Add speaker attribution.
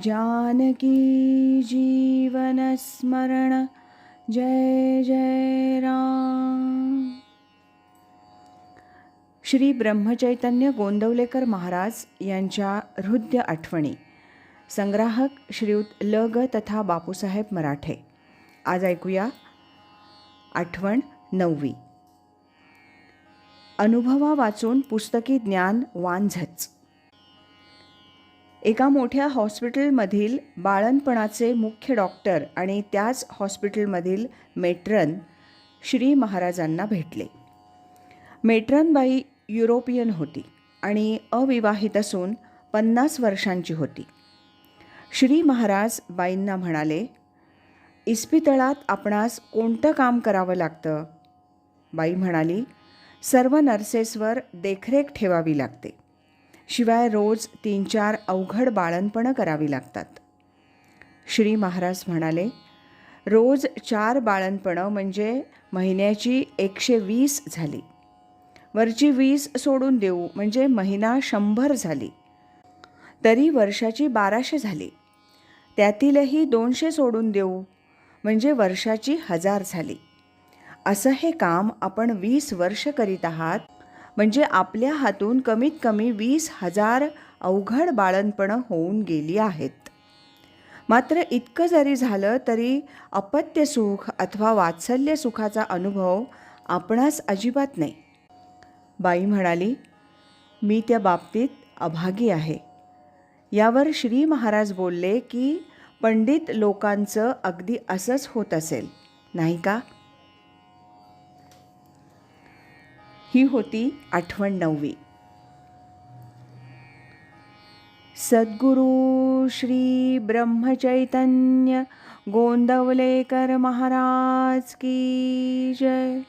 Speaker 1: जानकी जीवनस्मरण जय जय राम। श्री ब्रह्मचैतन्य गोंदवलेकर महाराज यांच्या हृदय आठवणी. संग्राहक श्रीयुत ल ग तथा बापूसाहेब मराठे. आज ऐकूया आठवण नववी. अनुभवा वाचून पुस्तकी ज्ञान वांझच. एका मोठ्या हॉस्पिटलमधील बाळणपणाचे मुख्य डॉक्टर आणि त्याच हॉस्पिटलमधील मेट्रन श्री महाराजांना भेटले. मेट्रनबाई युरोपियन होती आणि अविवाहित असून पन्नास वर्षांची होती. श्री महाराज बाईंना म्हणाले इस्पितळात आपणास कोणतं काम करावं लागतं? बाई म्हणाली सर्व नर्सेसवर देखरेख ठेवावी लागते. शिवाय रोज तीन चार अवघड बाळणपणं करावी लागतात. श्री महाराज म्हणाले रोज चार बाळणपणं म्हणजे महिन्याची एकशे वीस झाली. वरची वीस सोडून देऊ म्हणजे महिना शंभर झाली. तरी वर्षाची बाराशे झाली. त्यातीलही दोनशे सोडून देऊ म्हणजे वर्षाची हजार झाली. असं हे काम आपण वीस वर्ष करीत आहात म्हणजे आपल्या हातून कमीत कमी वीस हजार अवघड बाळणपणं होऊन गेली आहेत. मात्र इतकं जरी झालं तरी अपत्य सुख अथवा वात्सल्य सुखाचा अनुभव आपणास अजिबात नाही. बाई म्हणाली मी त्या बाबतीत अभागी आहे. यावर श्री महाराज बोलले की पंडित लोकांचं अगदी असंच होत असेल नाही का? ही होती आठवण नववी. सद्गुरु श्री ब्रह्मचैतन्य गोंदवलेकर महाराज की जय.